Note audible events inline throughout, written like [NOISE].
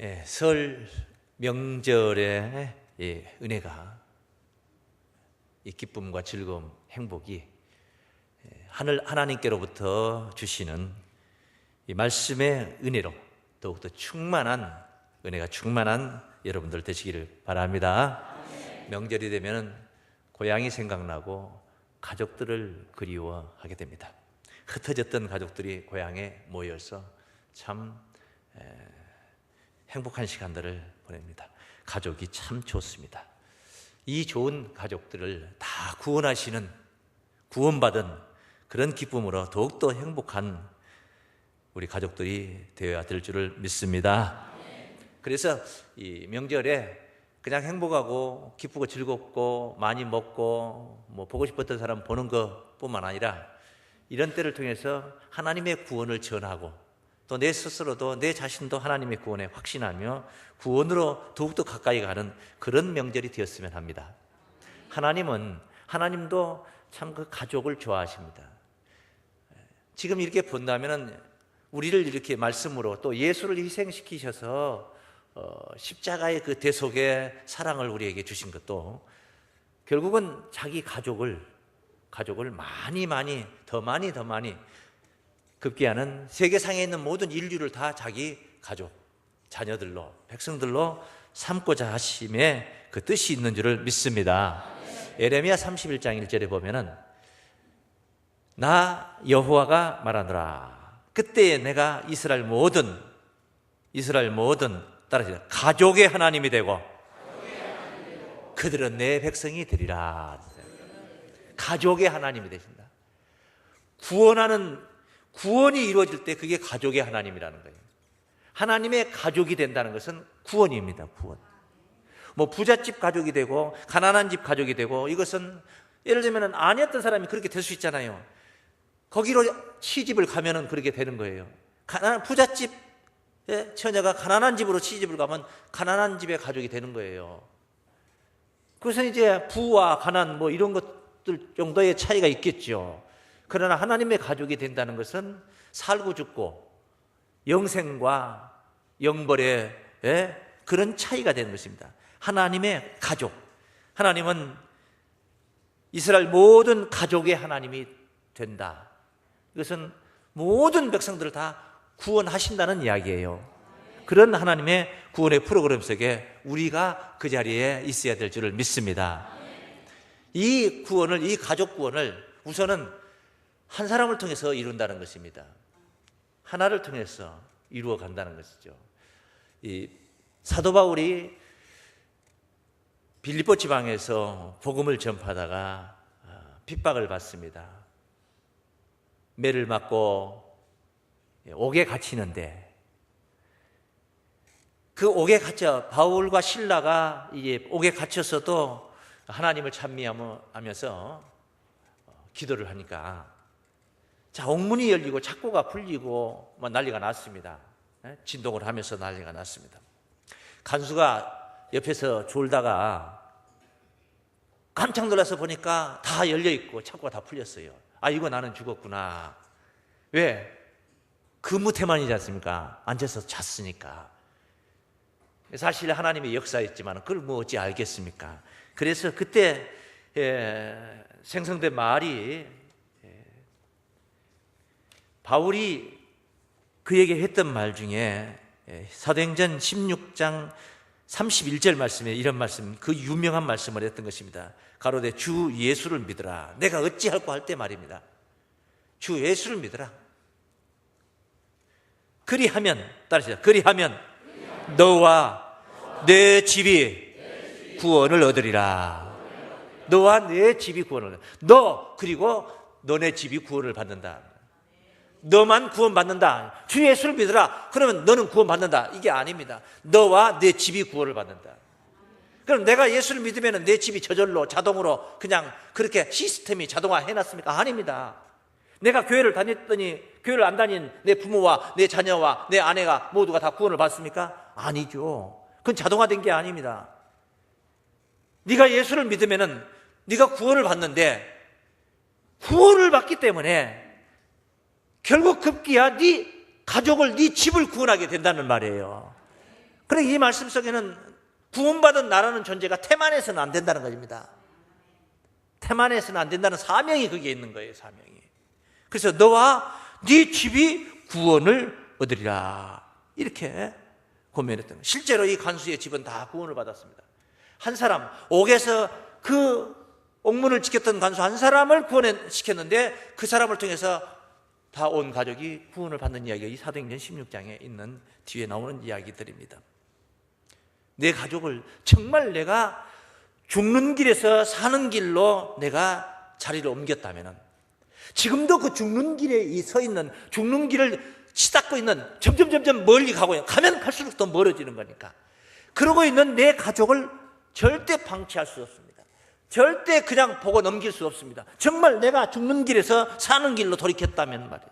예, 설 명절의 예, 은혜가 이 기쁨과 즐거움, 행복이 예, 하늘 하나님께로부터 주시는 이 말씀의 은혜로 더욱더 충만한 은혜가 충만한 여러분들 되시기를 바랍니다. 명절이 되면 고향이 생각나고 가족들을 그리워하게 됩니다. 흩어졌던 가족들이 고향에 모여서 참 행복한 시간들을 보냅니다. 가족이 참 좋습니다. 이 좋은 가족들을 다 구원하시는 구원받은 그런 기쁨으로 더욱더 행복한 우리 가족들이 되어야 될 줄을 믿습니다. 그래서 이 명절에 그냥 행복하고 기쁘고 즐겁고 많이 먹고 뭐 보고 싶었던 사람 보는 것뿐만 아니라 이런 때를 통해서 하나님의 구원을 전하고 또 내 스스로도 내 자신도 하나님의 구원에 확신하며 구원으로 더욱더 가까이 가는 그런 명절이 되었으면 합니다. 하나님은 하나님도 참 그 가족을 좋아하십니다. 지금 이렇게 본다면은 우리를 이렇게 말씀으로 또 예수를 희생시키셔서 어, 십자가의 그 대속의 사랑을 우리에게 주신 것도 결국은 자기 가족을 가족을 많이 많이 더 많이 더 많이 급기야는 세계상에 있는 모든 인류를 다 자기 가족, 자녀들로, 백성들로 삼고자 하심에 그 뜻이 있는 줄을 믿습니다. 에레미야 31장 1절에 보면은 나 여호와가 말하노라. 그때에 내가 이스라엘 모든 이스라엘 모든 따라서 가족의 하나님이 되고 그들은 내 백성이 되리라. 가족의 하나님이 되신다. 구원하는 구원이 이루어질 때 그게 가족의 하나님이라는 거예요. 하나님의 가족이 된다는 것은 구원입니다. 구원. 뭐 부잣집 가족이 되고 가난한 집 가족이 되고 이것은 예를 들면 아니었던 사람이 그렇게 될 수 있잖아요. 거기로 시집을 가면은 그렇게 되는 거예요. 가난 부잣집 처녀가 가난한 집으로 시집을 가면 가난한 집의 가족이 되는 거예요. 그래서 이제 부와 가난 뭐 이런 것들 정도의 차이가 있겠죠. 그러나 하나님의 가족이 된다는 것은 살고 죽고 영생과 영벌의 그런 차이가 되는 것입니다. 하나님의 가족. 하나님은 이스라엘 모든 가족의 하나님이 된다. 이것은 모든 백성들을 다 구원하신다는 이야기예요. 그런 하나님의 구원의 프로그램 속에 우리가 그 자리에 있어야 될 줄을 믿습니다. 이 구원을, 이 가족 구원을 우선은 한 사람을 통해서 이룬다는 것입니다. 하나를 통해서 이루어 간다는 것이죠. 이 사도 바울이 빌립보 지방에서 복음을 전파하다가 핍박을 받습니다. 매를 맞고 옥에 갇히는데 그 옥에 갇혀 바울과 신라가 이제 옥에 갇혀서도 하나님을 찬미하면서 기도를 하니까 자 옥문이 열리고 착고가 풀리고 뭐 난리가 났습니다. 진동을 하면서 난리가 났습니다. 간수가 옆에서 졸다가 깜짝 놀라서 보니까 다 열려 있고 착고가 다 풀렸어요. 아 이거 나는 죽었구나. 왜? 근무 태만이지 않습니까? 앉아서 잤으니까. 사실 하나님의 역사였지만 그걸 뭐 어찌 알겠습니까? 그래서 그때 예, 생성된 말이 예, 바울이 그에게 했던 말 중에 예, 사도행전 16장 31절 말씀에 이런 말씀, 그 유명한 말씀을 했던 것입니다. 가로되 주 예수를 믿으라. 내가 어찌할꼬 할때 말입니다. 주 예수를 믿으라. 그리하면 따르시죠. 그리하면 너와 내 집이 구원을 얻으리라. 너와 내 집이 구원을 얻으리라. 너 그리고 너네 집이 구원을 받는다. 너만 구원받는다. 주 예수를 믿으라. 그러면 너는 구원받는다. 이게 아닙니다. 너와 내 집이 구원을 받는다. 그럼 내가 예수를 믿으면 내 집이 저절로 자동으로 그냥 그렇게 시스템이 자동화 해놨습니까? 아닙니다. 내가 교회를 다녔더니 교회를 안 다닌 내 부모와 내 자녀와 내 아내가 모두가 다 구원을 받습니까? 아니죠. 그건 자동화된 게 아닙니다. 네가 예수를 믿으면은 네가 구원을 받는데 구원을 받기 때문에 결국 급기야 네 가족을 네 집을 구원하게 된다는 말이에요. 그래 이 말씀 속에는 구원받은 나라는 존재가 태만해서는 안 된다는 것입니다. 태만해서는 안 된다는 사명이 거기에 있는 거예요, 사명이. 그래서 너와 네 집이 구원을 얻으리라. 이렇게 고면했던. 실제로 이 간수의 집은 다 구원을 받았습니다. 한 사람, 옥에서 그 옥문을 지켰던 간수 한 사람을 구원시켰는데 그 사람을 통해서 다 온 가족이 구원을 받는 이야기가 이 사도행전 16장에 있는 뒤에 나오는 이야기들입니다. 내 가족을 정말 내가 죽는 길에서 사는 길로 내가 자리를 옮겼다면 지금도 그 죽는 길에 이서 있는 죽는 길을 치닫고 있는 점점 점점 멀리 가고 가면 갈수록 더 멀어지는 거니까 그러고 있는 내 가족을 절대 방치할 수 없습니다. 절대 그냥 보고 넘길 수 없습니다. 정말 내가 죽는 길에서 사는 길로 돌이켰다면 말이에요.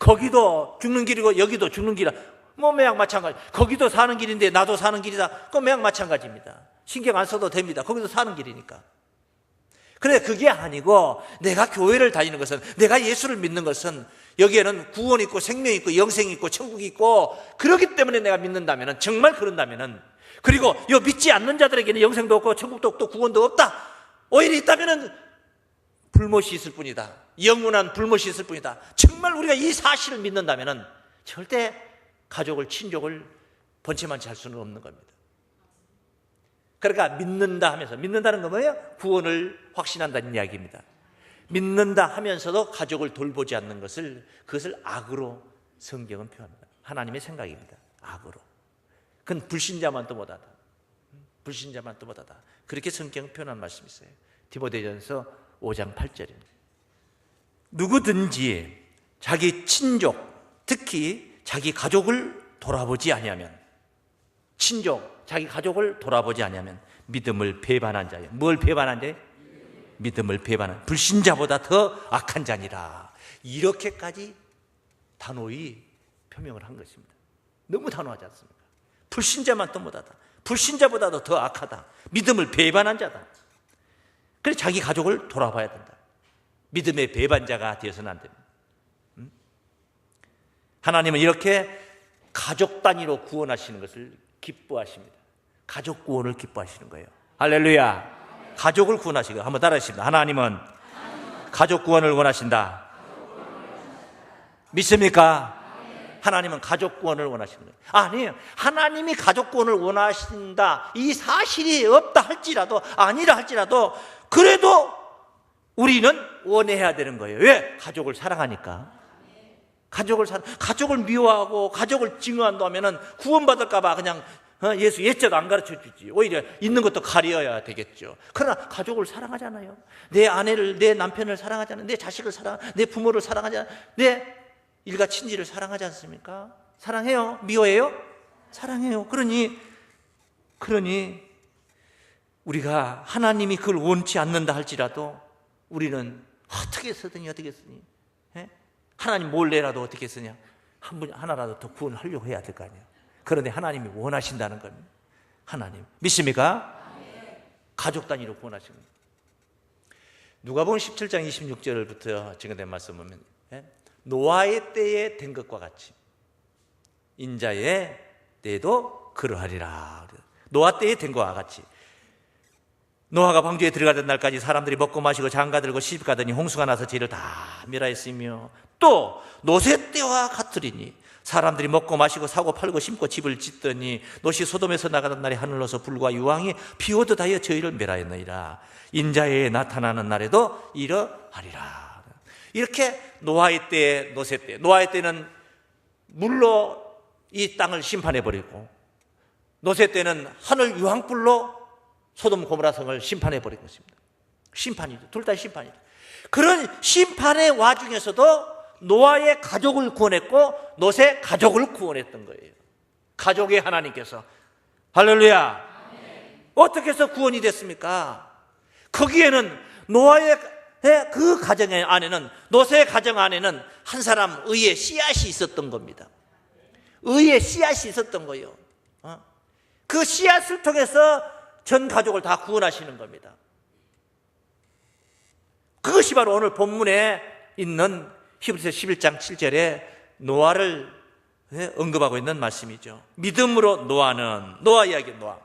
거기도 죽는 길이고 여기도 죽는 길이다. 뭐 매양 마찬가지. 거기도 사는 길인데 나도 사는 길이다. 그 매양 마찬가지입니다. 신경 안 써도 됩니다. 거기도 사는 길이니까. 그래 그게 아니고 내가 교회를 다니는 것은 내가 예수를 믿는 것은 여기에는 구원 있고 생명 있고 영생 있고 천국이 있고 그렇기 때문에 내가 믿는다면은 정말 그런다면은 그리고 요 믿지 않는 자들에게는 영생도 없고 천국도 없고 구원도 없다. 오히려 있다면은 불못이 있을 뿐이다. 영원한 불못이 있을 뿐이다. 정말 우리가 이 사실을 믿는다면은 절대 가족을 친족을 번체만 잘 수는 없는 겁니다. 그러니까 믿는다 하면서 믿는다는 건 뭐예요? 구원을 확신한다는 이야기입니다. 믿는다 하면서도 가족을 돌보지 않는 것을 그것을 악으로 성경은 표현합니다. 하나님의 생각입니다. 악으로. 그건 불신자만 또 못하다. 불신자만 또 못하다. 그렇게 성경은 표현한 말씀이 있어요. 디모데전서 5장 8절입니다. 누구든지 자기 친족, 특히 자기 가족을 돌아보지 아니하면 친족, 자기 가족을 돌아보지 아니하면 믿음을 배반한 자예요. 뭘 배반한 자예요? 믿음을 배반한 불신자보다 더 악한 자니라. 이렇게까지 단호히 표명을 한 것입니다. 너무 단호하지 않습니까? 불신자만 또 못하다. 불신자보다도 더 악하다. 믿음을 배반한 자다. 그래서 자기 가족을 돌아봐야 된다. 믿음의 배반자가 되어서는 안 됩니다. 음? 하나님은 이렇게 가족 단위로 구원하시는 것을 기뻐하십니다. 가족 구원을 기뻐하시는 거예요. 할렐루야. 가족을 구원하시고 한번 따라하십니다. 하나님은 가족 구원을 원하신다. 믿습니까? 하나님은 가족 구원을 원하시는 거예요. 아니에요. 하나님이 가족 구원을 원하신다. 이 사실이 없다 할지라도 아니라 할지라도 그래도 우리는 원해야 되는 거예요. 왜? 가족을 사랑하니까. 가족을 사 가족을 미워하고 가족을 증오한다면은 구원받을까봐 그냥 어, 예수 옛적 안 가르쳐 주지. 오히려 있는 것도 가려야 되겠죠. 그러나 가족을 사랑하잖아요. 내 아내를, 내 남편을 사랑하잖아요. 내 자식을 사랑, 내 부모를 사랑하잖아요. 내 일가 친지를 사랑하지 않습니까? 사랑해요? 미워해요? 사랑해요. 그러니, 그러니 우리가 하나님이 그걸 원치 않는다 할지라도 우리는 어떻게 쓰더니 어떻게 쓰니? 예? 하나님 몰래라도 어떻게 쓰냐? 한 분, 하나라도 더 구원하려고 해야 될 거 아니에요. 그런데 하나님이 원하신다는 겁니다. 하나님. 믿습니까? 가족 단위로 구원하시는. 누가복음 17장 26절부터 증거된 말씀 보면 예? 노아의 때에 된 것과 같이 인자의 때도 그러하리라. 노아 때에 된 것과 같이 노아가 방주에 들어가던 날까지 사람들이 먹고 마시고 장가 들고 시집 가더니 홍수가 나서 죄를 다 멸하였으며 또 노세 때와 같으리니 사람들이 먹고 마시고 사고 팔고 심고 집을 짓더니 노시 소돔에서 나가던 날에 하늘로서 불과 유황이 비오듯 하여 저희를 멸하였느니라 인자에 나타나는 날에도 이러하리라 이렇게 노아의 때 노세 때 노아의 때는 물로 이 땅을 심판해 버리고 노세 때는 하늘 유황불로 소돔 고모라 성을 심판해 버린 것입니다. 심판이죠. 둘 다 심판이죠. 그런 심판의 와중에서도 노아의 가족을 구원했고 롯의 가족을 구원했던 거예요. 가족의 하나님께서 할렐루야. 어떻게 해서 구원이 됐습니까? 거기에는 노아의 그 가정 안에는 롯의 가정 안에는 한 사람 의의 씨앗이 있었던 겁니다. 의의 씨앗이 있었던 거예요. 어? 그 씨앗을 통해서 전 가족을 다 구원하시는 겁니다. 그것이 바로 오늘 본문에 있는 히브리서 11장 7절에 노아를 예, 언급하고 있는 말씀이죠. 믿음으로 노아는 노아 이야기 노아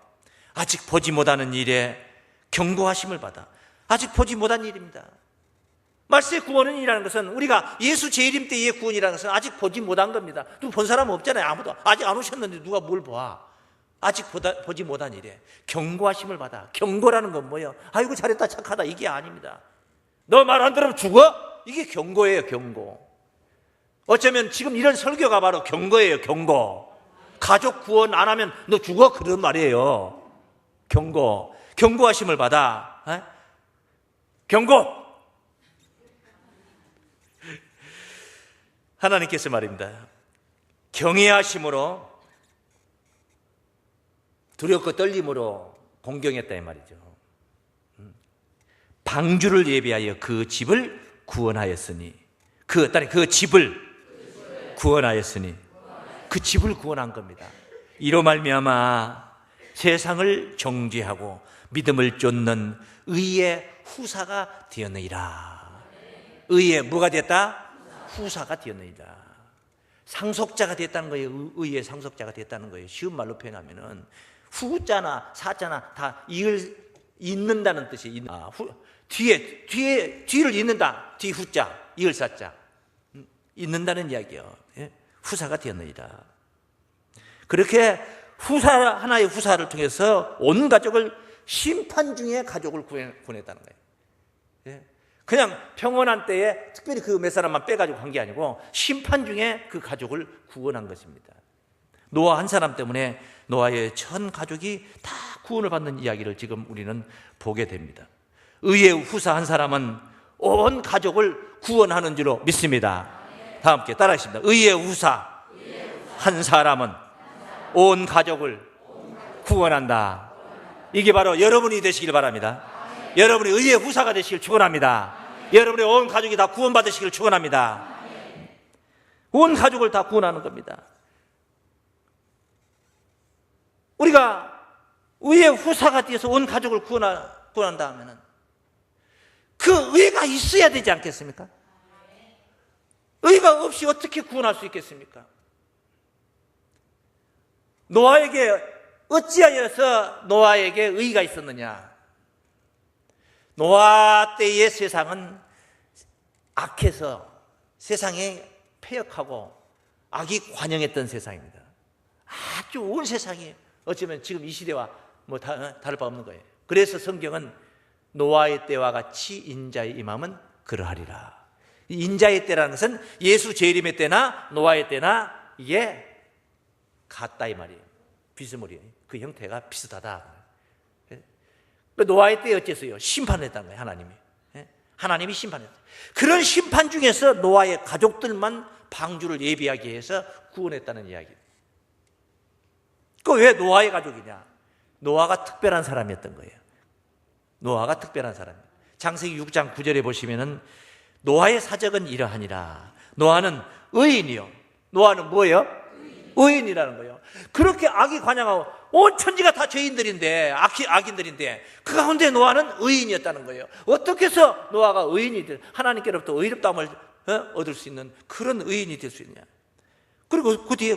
아직 보지 못하는 일에 경고하심을 받아 아직 보지 못한 일입니다. 말세 구원은이라는 것은 우리가 예수 재림 때의 구원이라는 것은 아직 보지 못한 겁니다. 본 사람 없잖아요. 아무도 아직 안 오셨는데 누가 뭘 봐? 아직 보다, 보지 못한 일에 경고하심을 받아. 경고라는 건 뭐예요? 아이고 잘했다 착하다 이게 아닙니다. 너 말 안 들으면 죽어? 이게 경고예요, 경고. 어쩌면 지금 이런 설교가 바로 경고예요, 경고. 가족 구원 안 하면 너 죽어? 그런 말이에요. 경고. 경고하심을 받아. 에? 경고! 하나님께서 말입니다. 경외하심으로 두렵고 떨림으로 공경했다 이 말이죠. 음. 방주를 예비하여 그 집을 구원하였으니 그 딸이 그 집을 구원하였으니 그 집을 구원한 겁니다. 이로 말미암아 세상을 정죄하고 믿음을 쫓는 의의 후사가 되었느니라. 의의 뭐가 됐다? 후사가 되었느니라. 상속자가 됐다는 거예요. 의- 의의 상속자가 됐다는 거예요. 쉬운 말로 표현하면은 후자나 사자나 다 이을 잇는다는 뜻이 있 아, 후, 뒤에 뒤에 뒤를 잇는다. 뒤 후자 이을 사자 음, 잇는다는 이야기요. 예? 후사가 되었느니라. 그렇게 후사 하나의 후사를 통해서 온 가족을 심판 중에 가족을 구해, 구했다는 거예요. 예? 그냥 평온한 때에 특별히 그 몇 사람만 빼가지고 한 게 아니고 심판 중에 그 가족을 구원한 것입니다. 노아 한 사람 때문에 노아의 전 가족이 다 구원을 받는 이야기를 지금 우리는 보게 됩니다. 의의 후사 한 사람은 온 가족을 구원하는 줄로 믿습니다. 다 함께 따라하십니다. 의의 후사 한 사람은 온 가족을 구원한다. 이게 바로 여러분이 되시길 바랍니다. 여러분이 의의 후사가 되시길 축원합니다. 여러분의 온 가족이 다 구원받으시길 축원합니다. 온 가족을 다 구원하는 겁니다. 우리가 의의 후사가 되어서 온 가족을 구원한다 하면은 그 의가 있어야 되지 않겠습니까? 의가 없이 어떻게 구원할 수 있겠습니까? 노아에게 어찌하여서 노아에게 의가 있었느냐? 노아 때의 세상은 악해서 세상에 폐역하고 악이 관영했던 세상입니다. 아주 온 세상이 어쩌면 지금 이 시대와 뭐 다, 다를 바 없는 거예요. 그래서 성경은 노아의 때와 같이 인자의 임함은 그러하리라. 이 인자의 때라는 것은 예수 재림의 때나 노아의 때나 이게 같다 이 말이에요. 비스무리예요. 그 형태가 비슷하다. 그 노아의 때 어째서요? 심판했다는 거예요, 하나님이. 예? 하나님이 심판했다. 그런 심판 중에서 노아의 가족들만 방주를 예비하기 위해서 구원했다는 이야기예요. 그왜 노아의 가족이냐? 노아가 특별한 사람이었던 거예요. 노아가 특별한 사람. 장세기 6장 9절에 보시면은 노아의 사적은 이러하니라. 노아는 의인이요. 노아는 뭐예요? 의인 이라는 거예요. 그렇게 악이 관양하고 온 천지가 다 죄인들인데 악이 악인들인데 그 가운데 노아는 의인이었다는 거예요. 어떻게 해서 노아가 의인이 될 하나님께로부터 의롭다함을 어? 얻을 수 있는 그런 의인이 될 수 있냐? 그리고 그 뒤에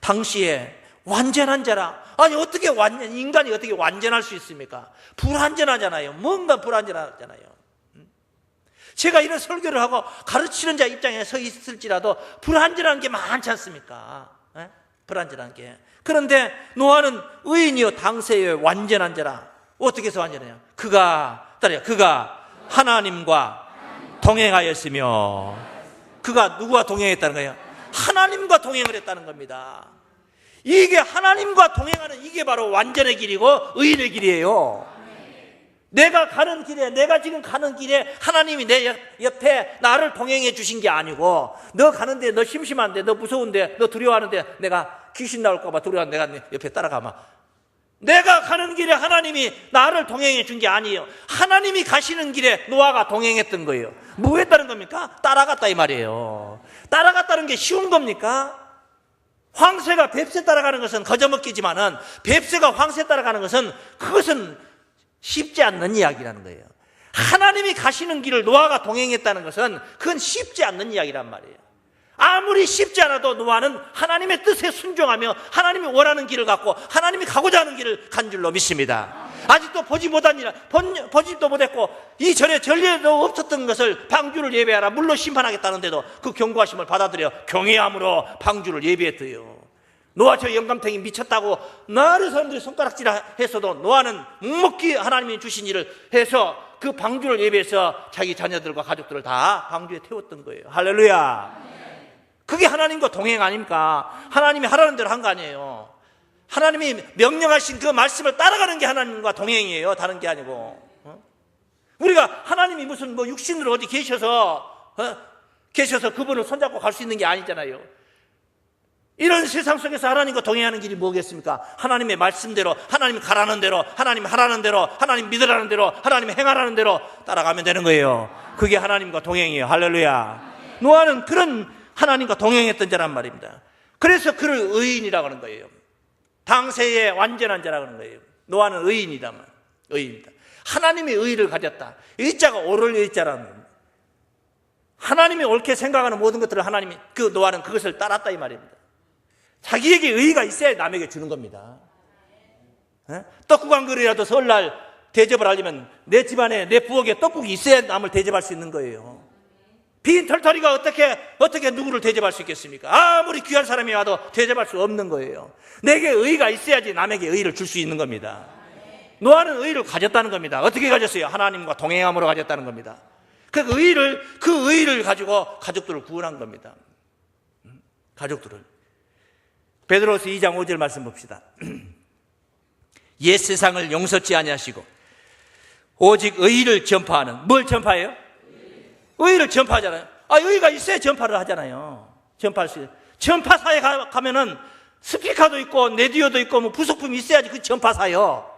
당시에 완전한 자라 아니 어떻게 완전 인간이 어떻게 완전할 수 있습니까? 불완전하잖아요. 뭔가 불완전하잖아요. 제가 이런 설교를 하고 가르치는 자 입장에 서 있을지라도 불완전한 게 많지 않습니까? 에? 불완전한 게. 그런데 노아는 의인이요 당세의 완전한 자라. 어떻게 해서 완전해요? 그가 따라요. 그가 하나님과 동행하였으며 그가 누구와 동행했다는 거예요? 하나님과 동행을 했다는 겁니다. 이게 하나님과 동행하는 이게 바로 완전의 길이고 의인의 길이에요. 내가 가는 길에, 내가 지금 가는 길에 하나님이 내 옆- 옆에 나를 동행해 주신 게 아니고, 너 가는데, 너 심심한데, 너 무서운데, 너 두려워하는데, 내가 귀신 나올까봐 두려워하는 내가 네 옆에 따라가마. 내가 가는 길에 하나님이 나를 동행해 준 게 아니에요. 하나님이 가시는 길에 노아가 동행했던 거예요. 뭐 했다는 겁니까? 따라갔다 이 말이에요. 따라갔다는 게 쉬운 겁니까? 황새가 뱁새 따라가는 것은 거저먹기지만은 뱁새가 황새 따라가는 것은 그것은 쉽지 않는 이야기라는 거예요. 하나님이 가시는 길을 노아가 동행했다는 것은 그건 쉽지 않는 이야기란 말이에요. 아무리 쉽지 않아도 노아는 하나님의 뜻에 순종하며 하나님이 원하는 길을 갖고 하나님이 가고자 하는 길을 간 줄로 믿습니다. 아직도 보지 못한 일, 본- 보지도 못했고 이 전에 전례도 없었던 것을 방주를 예배하라 물로 심판하겠다는데도 그 경고하심을 받아들여 경외함으로 방주를 예배했대요. 노아 저 영감탱이 미쳤다고 나를 사람들이 손가락질했어도 노아는 묵묵히 하나님이 주신 일을 해서 그 방주를 예배해서 자기 자녀들과 가족들을 다 방주에 태웠던 거예요. 할렐루야. 그게 하나님과 동행 아닙니까? 하나님이 하라는 대로 한 거 아니에요. 하나님이 명령하신 그 말씀을 따라가는 게 하나님과 동행이에요. 다른 게 아니고. 어? 우리가 하나님이 무슨 뭐 육신으로 어디 계셔서 어? 계셔서 그분을 손잡고 갈 수 있는 게 아니잖아요. 이런 세상 속에서 하나님과 동행하는 길이 뭐겠습니까? 하나님의 말씀대로, 하나님 가라는 대로, 하나님 하라는 대로, 하나님 믿으라는 대로, 하나님 행하라는 대로 따라가면 되는 거예요. 그게 하나님과 동행이에요. 할렐루야. 노아는 그런 하나님과 동행했던 자란 말입니다. 그래서 그를 의인이라고 하는 거예요. 당세의 완전한 자라고 하는 거예요. 노아는 의인이다만, 의인이다. 하나님의 의를 가졌다. 의자가 오를 의자라는 겁니다. 하나님이 옳게 생각하는 모든 것들을 하나님이 그 노아는 그것을 따랐다 이 말입니다. 자기에게 의의가 있어야 남에게 주는 겁니다. 예? 떡국 한 그릇이라도 설날 대접을 하려면 내 집안에 내 부엌에 떡국이 있어야 남을 대접할 수 있는 거예요. 빈 털터리가 어떻게 어떻게 누구를 대접할 수 있겠습니까? 아무리 귀한 사람이 와도 대접할 수 없는 거예요. 내게 의의가 있어야지 남에게 의의를 줄 수 있는 겁니다. 노아는 의의를 가졌다는 겁니다. 어떻게 가졌어요? 하나님과 동행함으로 가졌다는 겁니다. 그 의의를 그 의의를 가지고 가족들을 구원한 겁니다. 음? 가족들을 베드로서 2장 5절 말씀 봅시다. [CLEARS THROAT] 옛 세상을 용서치 아니하시고 오직 의의를 전파하는 뭘 전파해요? 의의를 전파하잖아요. 아, 의의가 있어야 전파를 하잖아요. 전파할 수. 전파사에 가, 가면은 스피커도 있고 레디오도 있고 뭐 부속품이 있어야지 그 전파사요.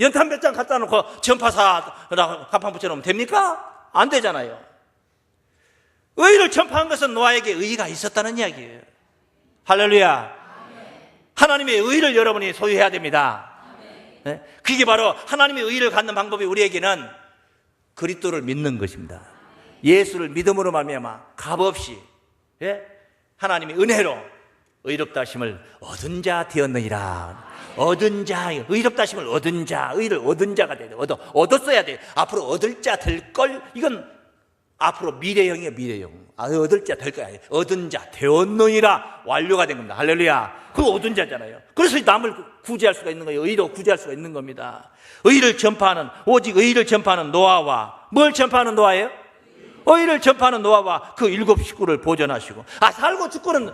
연탄 몇 장 갖다 놓고 전파사라고 간판 붙여놓으면 됩니까? 안 되잖아요. 의의를 전파한 것은 노아에게 의의가 있었다는 이야기예요. 할렐루야. 하나님의 의의를 여러분이 소유해야 됩니다. 네? 그게 바로 하나님의 의의를 갖는 방법이 우리에게는 그리스도를 믿는 것입니다. 예수를 믿음으로 말미암아 값없이 예? 하나님의 은혜로 의롭다 하심을 얻은 자 되었느니라. 얻은 자, 의롭다 하심을 얻은 자, 의를 얻은 자가 돼야 돼. 얻어, 얻었어야 돼. 앞으로 얻을 자 될 걸, 이건 앞으로 미래형이에요, 미래형. 아, 얻을 자 될 거야. 얻은 자 되었느니라 완료가 된 겁니다. 할렐루야. 그 얻은 자잖아요. 그래서 남을 구제할 수가 있는 거예요. 의로 구제할 수가 있는 겁니다. 의를 전파하는, 오직 의를 전파하는 노아와, 뭘 전파하는 노아예요? 의를 전파하는 노아와 그 일곱 식구를 보존하시고. 아, 살고 죽고는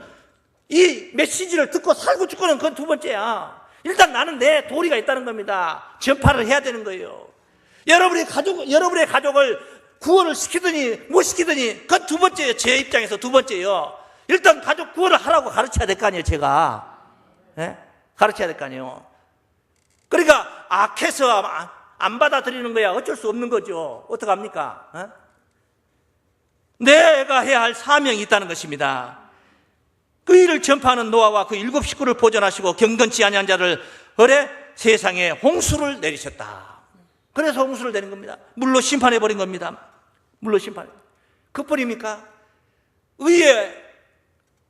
이 메시지를 듣고 살고 죽고는 그건 두 번째야. 일단 나는 내 도리가 있다는 겁니다. 전파를 해야 되는 거예요. 여러분의 가족, 여러분의 가족을 구원을 시키더니 못 시키더니 그건 두 번째예요. 제 입장에서 두 번째예요. 일단 가족 구원을 하라고 가르쳐야 될 거 아니에요. 제가 예? 가르쳐야 될 거 아니에요. 그러니까 악해서 안- 안 받아들이는 거야 어쩔 수 없는 거죠. 어떡합니까? 예? 내가 해야 할 사명이 있다는 것입니다. 그 일을 전파하는 노아와 그 일곱 식구를 보존하시고 경건치 아니한 자를 어뢰 세상에 홍수를 내리셨다. 그래서 홍수를 내린 겁니다. 물로 심판해 버린 겁니다. 물로 심판해. 그뿐입니까? 의의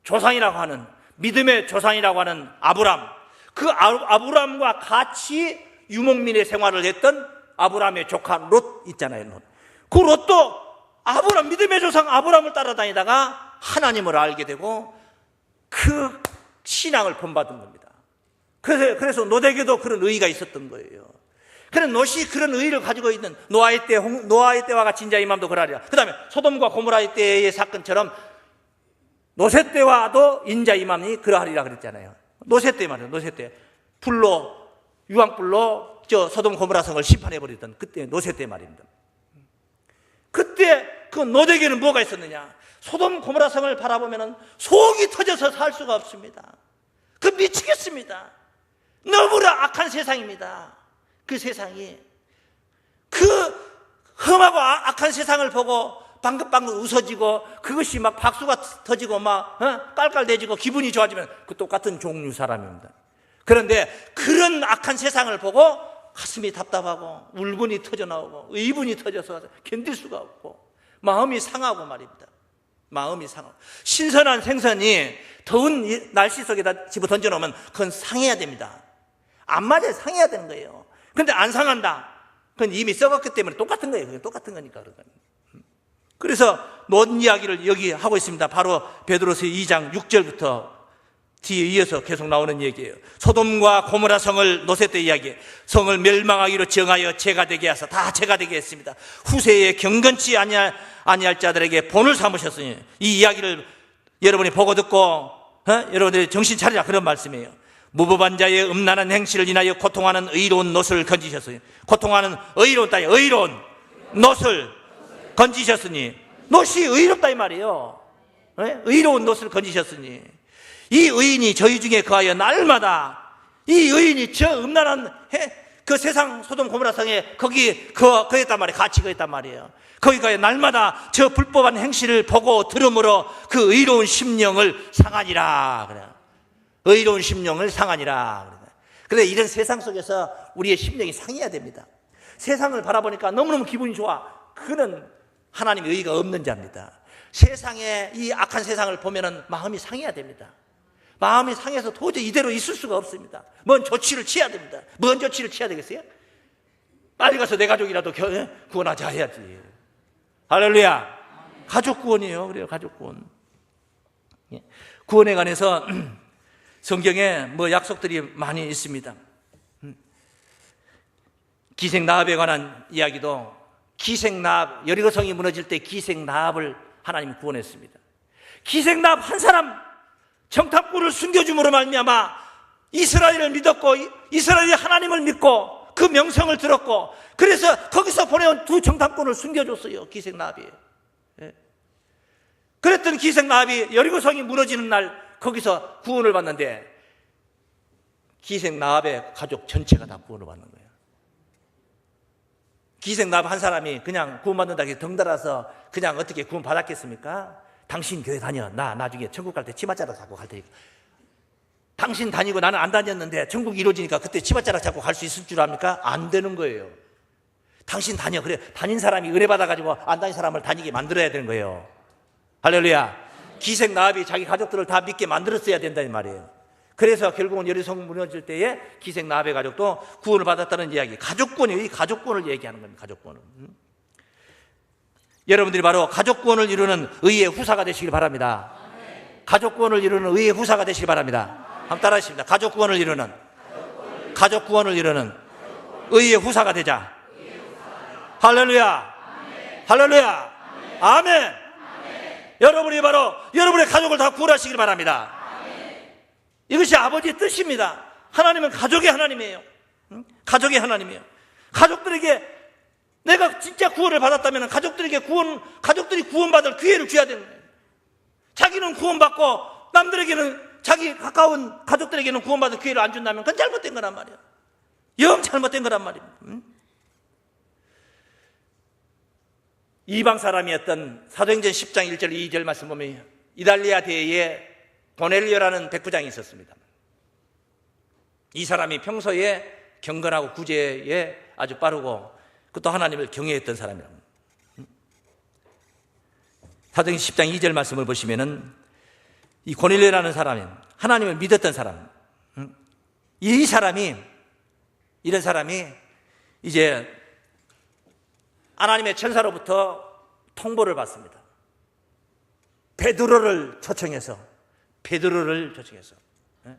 조상이라고 하는 믿음의 조상이라고 하는 아브람 그 아- 아브람과 같이 유목민의 생활을 했던 아브람의 조카 롯 있잖아요. 롯. 그 롯도 아브람 믿음의 조상 아브람을 따라다니다가 하나님을 알게 되고 그 신앙을 본받은 겁니다. 그래서, 그래서 노대교도 그런 의의가 있었던 거예요. 그런 노시 그런 의의를 가지고 있는 노아의 때, 홍- 노아의 때와 같이 인자 이맘도 그러하리라. 그 다음에 소돔과 고모라의 때의 사건처럼 노세 때와도 인자 이맘이 그러하리라 그랬잖아요. 노세 때 말이에요. 노세 때. 불로, 유황불로 저 소돔 고모라 성을 심판해버리던 그때 노세 때 말입니다. 그때 그 노대교는 뭐가 있었느냐? 소돔 고모라 성을 바라보면 속이 터져서 살 수가 없습니다. 그 미치겠습니다. 너무나 악한 세상입니다. 그 세상이 그 험하고 아- 악한 세상을 보고 방긋방긋 웃어지고 그것이 막 박수가 터지고 막 어? 깔깔대지고 기분이 좋아지면 그 똑같은 종류 사람입니다. 그런데 그런 악한 세상을 보고 가슴이 답답하고 울분이 터져 나오고 의분이 터져서 견딜 수가 없고 마음이 상하고 말입니다. 마음이 상하고 신선한 생선이 더운 이 날씨 속에다 집어 던져놓으면 그건 상해야 됩니다. 안 맞아야 상해야 되는 거예요. 근데 안 상한다. 그건 이미 썩었기 때문에 똑같은 거예요. 그게 똑같은 거니까 그건. 그래서 논 이야기를 여기 하고 있습니다. 바로 베드로서 2장 6절부터 뒤에 이어서 계속 나오는 얘기예요. 소돔과 고모라 성을 노세 때 이야기. 성을 멸망하기로 정하여 죄가 되게 하사 다 죄가 되게 했습니다. 후세에 경건치 아니할, 아니할 자들에게 본을 삼으셨으니 이 이야기를 여러분이 보고 듣고 어? 여러분들이 정신 차리라 그런 말씀이에요. 무법한 자의 음란한 행실을 인하여 고통하는 의로운 노를 건지셨으니 고통하는 의로운 따위 의로운 노을 건지셨으니 노이 의롭다 이 말이에요. 예? 의로운 노을 건지셨으니 이 의인이 저희 중에 거하여 날마다 이 의인이 저 음란한 해- 그 세상 소돔 고모라 성에 거기 그 거했단 말이에요. 같이 거했단 말이에요. 거기가 날마다 저 불법한 행실을 보고 들음으로 그 의로운 심령을 상하니라 그래. 의로운 심령을 상하니라 그래. 그래 이런 세상 속에서 우리의 심령이 상해야 됩니다. 세상을 바라보니까 너무너무 기분이 좋아. 그는 하나님의 의가 없는 자입니다. 세상에 이 악한 세상을 보면은 마음이 상해야 됩니다. 마음이 상해서 도저히 이대로 있을 수가 없습니다. 뭔 조치를 취해야 됩니다. 뭔 조치를 취해야 되겠어요? 빨리 가서 내 가족이라도 겨- 예? 구원하자 해야지. 할렐루야. 가족 구원이에요. 그래요. 가족 구원. 예. 구원에 관해서 [CLEARS THROAT] 성경에 뭐 약속들이 많이 있습니다. 음. 기생 나합에 관한 이야기도 기생 나합, 여리고성이 무너질 때 기생 나합을 하나님 구원했습니다. 기생 나합 한 사람 정탐꾼을 숨겨줌으로 말미암아 이스라엘을 믿었고 이- 이스라엘이 하나님을 믿고 그 명성을 들었고 그래서 거기서 보내온 두 정탐꾼을 숨겨줬어요 기생나합이 예. 그랬던 기생나합이 여리고성이 무너지는 날 거기서 구원을 받는데 기생나합의 가족 전체가 다 구원을 받는 거예요 기생나합 한 사람이 그냥 구원받는다고 해서 덩달아서 그냥 어떻게 구원 받았겠습니까? 당신 교회 다녀. 나 나중에 천국 갈 때 치맛자락 잡고 갈 테니까. 당신 다니고 나는 안 다녔는데 천국이 이루어지니까 그때 치맛자락 잡고 갈 수 있을 줄 압니까? 안 되는 거예요. 당신 다녀. 그래. 다닌 사람이 은혜 받아가지고 안 다닌 사람을 다니게 만들어야 되는 거예요. 할렐루야. 기생 나합이 자기 가족들을 다 믿게 만들었어야 된다는 말이에요. 그래서 결국은 여리성 무너질 때에 기생 나합의 가족도 구원을 받았다는 이야기. 가족권이 이 가족권을 얘기하는 겁니다. 가족권을. 음? 여러분들이 바로 가족권을 이루는 의의 후사가 되시길 바랍니다. 가족권을 이루는 의의 후사가 되시길 바랍니다. 한번 따라하십니다. 가족권을 이루는 가족구원을 이루는 의의 후사가 되자. 할렐루야. 할렐루야. 아멘. 여러분이 바로 여러분의 가족을 다 구원하시길 바랍니다. 이것이 아버지의 뜻입니다. 하나님은 가족의 하나님이에요. 응? 가족의 하나님이에요. 가족들에게 내가 진짜 구원을 받았다면 가족들에게 구원, 가족들이 구원받을 기회를 줘야 되는 거예요. 자기는 구원받고 남들에게는 자기 가까운 가족들에게는 구원받을 기회를 안 준다면 그건 잘못된 거란 말이에요. 영 잘못된 거란 말입니다. 응? 이방 사람이었던 사도행전 10장 1절 2절 말씀 보면 이달리아 대에 보넬리오라는 백부장이 있었습니다. 이 사람이 평소에 경건하고 구제에 아주 빠르고 그것도 하나님을 경외했던 사람이랍니다. 사도행전 10장 2절 말씀을 보시면은 이 고넬리오라는 사람이 하나님을 믿었던 사람. 음? 이 사람이 이런 사람이 이제 하나님의 천사로부터 통보를 받습니다. 베드로를 초청해서 베드로를 초청해서 예?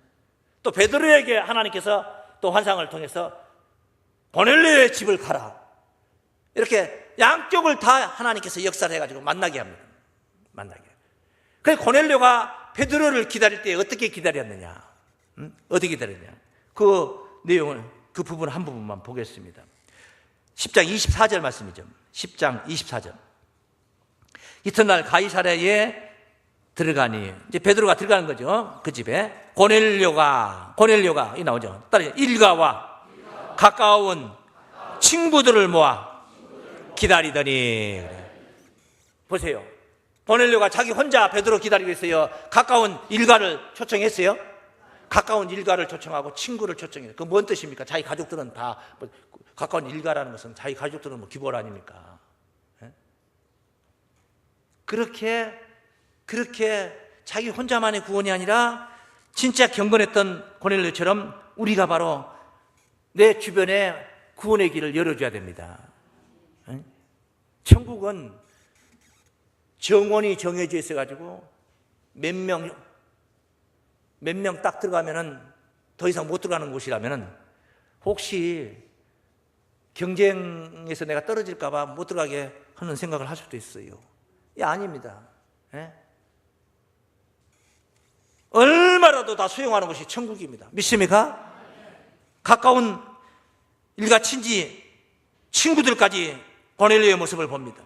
또 베드로에게 하나님께서 또 환상을 통해서 고넬료의 집을 가라. 이렇게 양쪽을 다 하나님께서 역사를 해가지고 만나게 합니다. 만나게. 그래서 고넬료가 베드로를 기다릴 때 어떻게 기다렸느냐? 음? 어떻게 기다렸냐? 그 내용을 그 부분 한 부분만 보겠습니다. 10장 24절 말씀이죠. 10장 24절. 이튿날 가이사랴에 들어가니 이제 베드로가 들어가는 거죠. 그 집에 고넬료가 고넬료가 이 나오죠. 따라 일가와 가까운 친구들을 모아 기다리더니. 보세요. 고넬료가 자기 혼자 베드로 기다리고 있어요. 가까운 일가를 초청했어요. 가까운 일가를 초청하고 친구를 초청해요. 그 뭔 뜻입니까? 자기 가족들은 다 뭐, 가까운 일가라는 것은 자기 가족들은 뭐 기본 아닙니까? 예? 그렇게 그렇게 자기 혼자만의 구원이 아니라 진짜 경건했던 고넬료처럼 우리가 바로 내 주변에 구원의 길을 열어줘야 됩니다. 응? 천국은 정원이 정해져 있어가지고 몇 명, 몇 명 딱 들어가면은 더 이상 못 들어가는 곳이라면은 혹시 경쟁에서 내가 떨어질까봐 못 들어가게 하는 생각을 할 수도 있어요. 이 아닙니다. 예? 얼마라도 다 수용하는 것이 천국입니다. 믿습니까? 가까운 일가 친지 친구들까지 고넬료의 모습을 봅니다.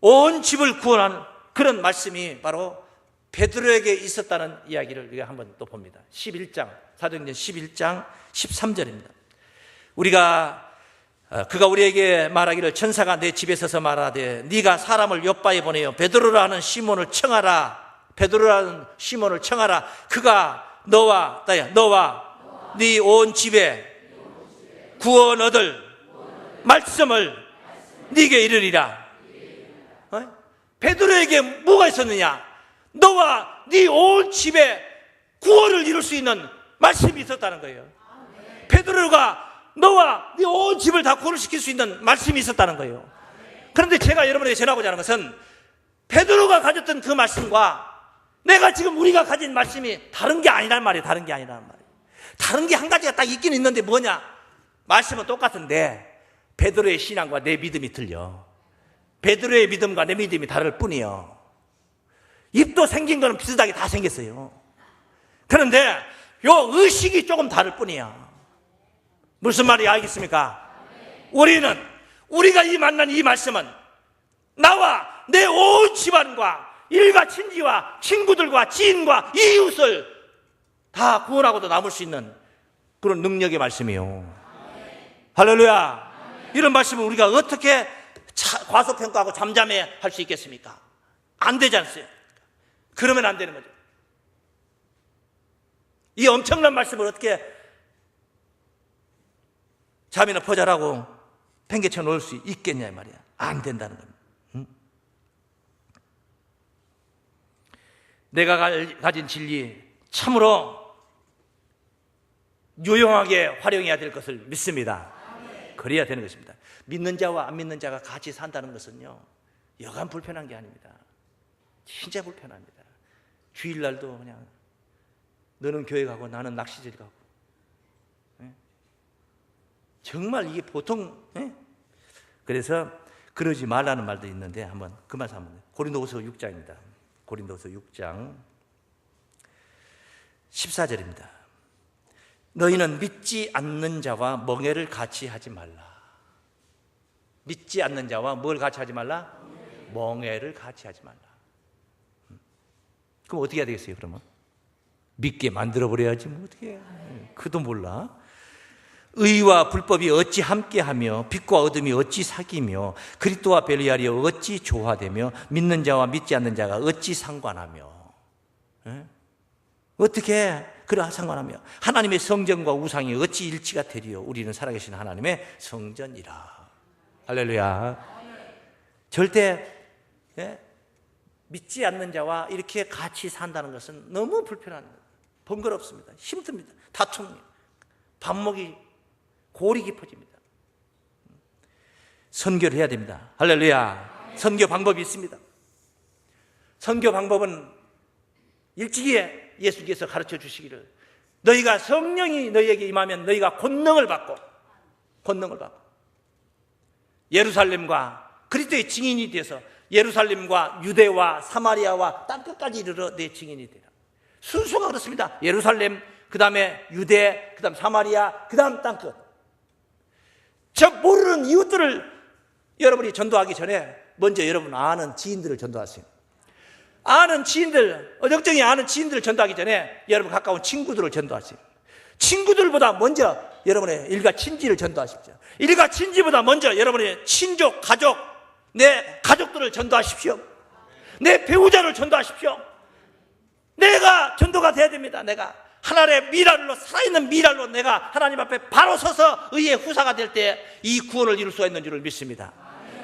온 집을 구원하는 그런 말씀이 바로 베드로에게 있었다는 이야기를 우리가 한번 또 봅니다. 11장, 사도행전 11장 13절입니다. 우리가 어, 그가 우리에게 말하기를 천사가 내 집에 서서 말하되 네가 사람을 옆바에 보내어 베드로라는 시몬을 청하라 베드로라는 시몬을 청하라 그가 너와 너와 네 온 집에 구원 얻을 말씀을 네게 이르리라 어? 베드로에게 뭐가 있었느냐 너와 네 온 집에 구원을 이룰 수 있는 말씀이 있었다는 거예요 베드로가 너와 네 온 집을 다 구원을 시킬 수 있는 말씀이 있었다는 거예요. 그런데 제가 여러분에게 전하고자 하는 것은 베드로가 가졌던 그 말씀과 내가 지금 우리가 가진 말씀이 다른 게 아니란 말이에요. 다른 게 아니란 말이에요. 다른 게 한 가지가 딱 있긴 있는데 뭐냐? 말씀은 똑같은데 베드로의 신앙과 내 믿음이 틀려. 베드로의 믿음과 내 믿음이 다를 뿐이요. 입도 생긴 거는 비슷하게 다 생겼어요. 그런데 요 의식이 조금 다를 뿐이야. 무슨 말이 알겠습니까? 우리는 우리가 이 만난 이 말씀은 나와 내 온 집안과 일가 친지와 친구들과 지인과 이웃을 다 구원하고도 남을 수 있는 그런 능력의 말씀이요. 할렐루야. 이런 말씀을 우리가 어떻게 차- 과소평가하고 잠잠해 할 수 있겠습니까? 안 되지 않습니까? 그러면 안 되는 거죠. 이 엄청난 말씀을 어떻게 잠이나 퍼자라고 팽개쳐 놓을 수 있겠냐 이 말이야. 안 된다는 겁니다. 응? 내가 갈- 가진 진리 참으로 유용하게 활용해야 될 것을 믿습니다. 그래야 되는 것입니다. 믿는 자와 안 믿는 자가 같이 산다는 것은요, 여간 불편한 게 아닙니다. 진짜 불편합니다. 주일날도 그냥 너는 교회 가고 나는 낚시질 가고 정말 이게 보통 예? 그래서 그러지 말라는 말도 있는데 한번 그 말씀 한번 고린도후서 6장입니다. 고린도후서 6장 14절입니다. 너희는 믿지 않는 자와 멍해를 같이 하지 말라. 믿지 않는 자와 뭘 같이 하지 말라? 멍해를 같이 하지 말라. 음. 그럼 어떻게 해야 되겠어요, 그러면? 믿게 만들어 버려야지 뭐 어떻게 해. 그도 몰라. 의와 불법이 어찌 함께하며 빛과 어둠이 어찌 사귀며 그리스도와 벨리알이 어찌 조화되며 믿는 자와 믿지 않는 자가 어찌 상관하며 예? 어떻게 그래 상관하며 하나님의 성전과 우상이 어찌 일치가 되리요 우리는 살아계신 하나님의 성전이라 할렐루야 절대 예? 믿지 않는 자와 이렇게 같이 산다는 것은 너무 불편합니다 번거롭습니다 힘듭니다 다툼니다 밥 먹이 골이 깊어집니다. 선교를 해야 됩니다. 할렐루야. 선교 방법이 있습니다. 선교 방법은 일찍이 예수께서 가르쳐 주시기를 너희가 성령이 너희에게 임하면 너희가 권능을 받고 권능을 받고 예루살렘과 그리스도의 증인이 되어서 예루살렘과 유대와 사마리아와 땅끝까지 이르러 내 증인이 되라. 순서가 그렇습니다. 예루살렘, 그 다음에 유대, 그 다음 사마리아, 그 다음 땅끝. 저 모르는 이웃들을 여러분이 전도하기 전에 먼저 여러분 아는 지인들을 전도하세요. 아는 지인들, 어정쩡히 아는 지인들을 전도하기 전에 여러분 가까운 친구들을 전도하세요. 친구들보다 먼저 여러분의 일가 친지를 전도하십시오. 일가 친지보다 먼저 여러분의 친족, 가족, 내 가족들을 전도하십시오. 내 배우자를 전도하십시오. 내가 전도가 돼야 됩니다. 내가 하나님의 미랄로 살아있는 미랄로 내가 하나님 앞에 바로 서서 의의 후사가 될 때 이 구원을 이룰 수가 있는 줄을 믿습니다.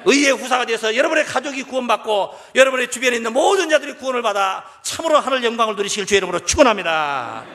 의의 후사가 되어서 여러분의 가족이 구원받고 여러분의 주변에 있는 모든 자들이 구원을 받아 참으로 하늘 영광을 누리시길 주의 이름으로 축원합니다.